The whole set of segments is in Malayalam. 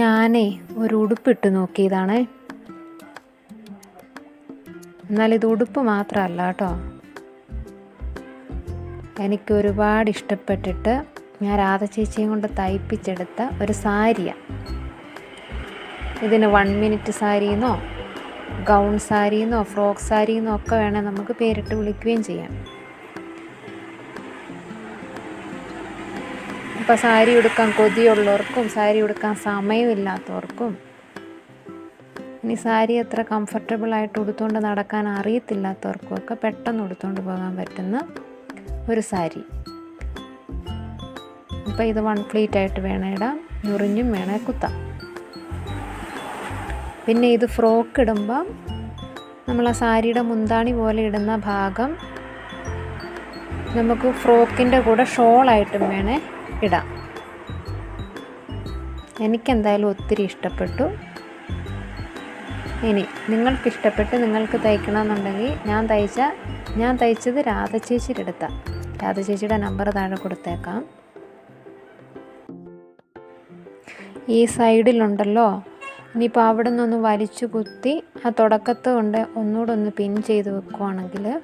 ഞാനേ ഒരു ഉടുപ്പിട്ട് നോക്കിയതാണ്. എന്നാൽ ഇത് ഉടുപ്പ് മാത്രമല്ല കേട്ടോ. എനിക്ക് ഒരുപാട് ഇഷ്ടപ്പെട്ടിട്ട് ഞാൻ രാധ ചേച്ചിയും കൊണ്ട് തയ്പ്പിച്ചെടുത്ത ഒരു സാരിയാണ് ഇതിന് വൺ മിനിറ്റ് സാരിന്നോ ഗൗൺ സാരിന്നോ ഫ്രോക്ക് സാരിന്നോ ഒക്കെ വേണേൽ നമുക്ക് പേരിട്ട് വിളിക്കുകയും ചെയ്യാം. ഇപ്പോൾ സാരി ഉടുക്കാൻ കൊതിയുള്ളവർക്കും സാരി ഉടുക്കാൻ സമയമില്ലാത്തവർക്കും ഇനി സാരി എത്ര കംഫർട്ടബിളായിട്ട് ഉടുത്തുകൊണ്ട് നടക്കാൻ അറിയത്തില്ലാത്തവർക്കും ഒക്കെ പെട്ടെന്ന് ഉടുത്തുകൊണ്ട് പോകാൻ പറ്റുന്ന ഒരു സാരി. അപ്പോൾ ഇത് വൺ പ്ലീറ്റ് ആയിട്ട് വേണം ഇടാം ഞുറിഞ്ഞും വേണേൽ കുത്താം. പിന്നെ ഇത് ഫ്രോക്ക് ഇടുമ്പം നമ്മൾ ആ സാരിയുടെ മുന്താണി പോലെ ഇടുന്ന ഭാഗം നമുക്ക് ഫ്രോക്കിന്റെ കൂടെ ഷോളായിട്ടും വേണേ ഇടാം. എനിക്കെന്തായാലും ഒത്തിരി ഇഷ്ടപ്പെട്ടു. ഇനി നിങ്ങൾക്ക് ഇഷ്ടപ്പെട്ട് നിങ്ങൾക്ക് തയ്ക്കണമെന്നുണ്ടെങ്കിൽ ഞാൻ തയ്ച്ച ഞാൻ തയ്ച്ചത് രാധ ചേച്ചിയുടെ അടുത്താണ് രാധ ചേച്ചിയുടെ നമ്പർ താഴെ കൊടുത്തേക്കാം. ഈ സൈഡിലുണ്ടല്ലോ. ഇനിയിപ്പോൾ അവിടെ നിന്നൊന്ന് വലിച്ചു കുത്തി ആ തുടക്കത്ത് കൊണ്ട് ഒന്നുകൂടെ ഒന്ന് പിൻ ചെയ്ത് വെക്കുവാണെങ്കിൽ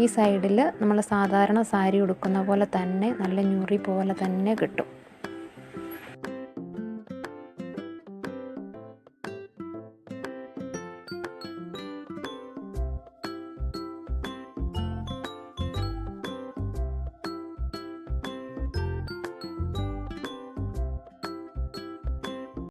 ഈ സൈഡിൽ നമ്മൾ സാധാരണ സാരി ഉടുക്കുന്ന പോലെ തന്നെ നല്ല ഞൊറി പോലെ തന്നെ കിട്ടും.